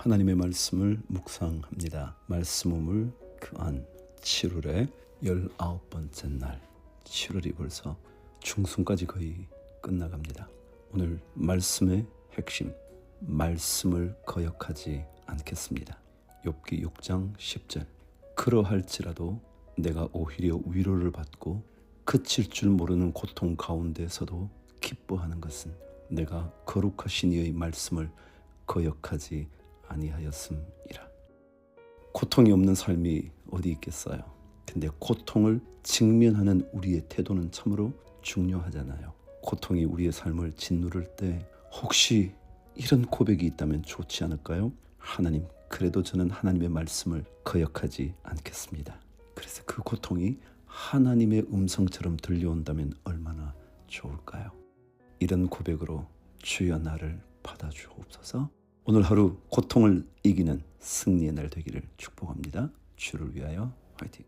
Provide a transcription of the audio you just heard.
하나님의 말씀을 묵상합니다. 말씀 우물 그안 7월의 19번째 날 7월이 벌써 중순까지 거의 끝나갑니다. 오늘 말씀의 핵심 말씀을 거역하지 않겠습니다. 욥기 6장 10절 그러할지라도 내가 오히려 위로를 받고 그칠 줄 모르는 고통 가운데서도 기뻐하는 것은 내가 거룩하신 이의 말씀을 거역하지 아니하였음이라. 고통이 없는 삶이 어디 있겠어요? 근데 고통을 직면하는 우리의 태도는 참으로 중요하잖아요. 고통이 우리의 삶을 짓누를 때 혹시 이런 고백이 있다면 좋지 않을까요? 하나님, 그래도 저는 하나님의 말씀을 거역하지 않겠습니다. 그래서 그 고통이 하나님의 음성처럼 들려온다면 얼마나 좋을까요? 이런 고백으로 주여 나를 받아주옵소서. 오늘 하루 고통을 이기는 승리의 날 되기를 축복합니다. 주를 위하여 화이팅.